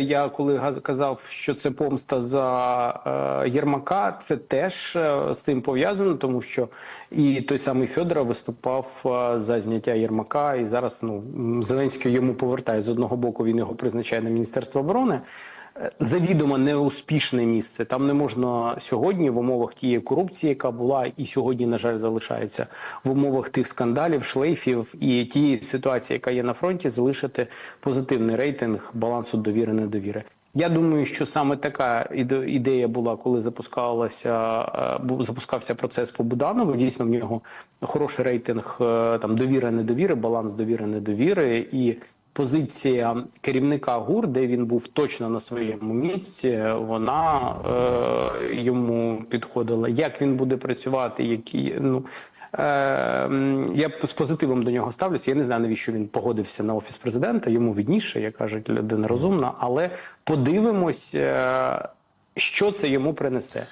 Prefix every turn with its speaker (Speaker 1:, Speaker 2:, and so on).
Speaker 1: Я коли казав, що це помста за е, Єрмака, це теж е, з цим пов'язано, тому що і той самий Федоров виступав е, за зняття Єрмака, і зараз ну Зеленський йому повертає з одного боку. Він його призначає на міністерство оборони. Завідомо неуспішне місце. Там не можна сьогодні в умовах тієї корупції, яка була і сьогодні, на жаль, залишається в умовах тих скандалів, шлейфів і тієї ситуації, яка є на фронті, залишити позитивний рейтинг балансу довіри недовіри. Я думаю, що саме така ідея була, коли запускалася е, запускався процес по Буданову. Дійсно, в нього хороший рейтинг е, там довіри недовіри, баланс довіри недовіри і позиція керівника ГУР, де він був точно на своєму місці, вона е, йому підходила. Як він буде працювати, які ну. Е, я з позитивом до нього ставлюся. Я не знаю, навіщо він погодився на офіс президента. Йому відніше, як кажуть, людина розумна. Але подивимось, е, що це йому принесе.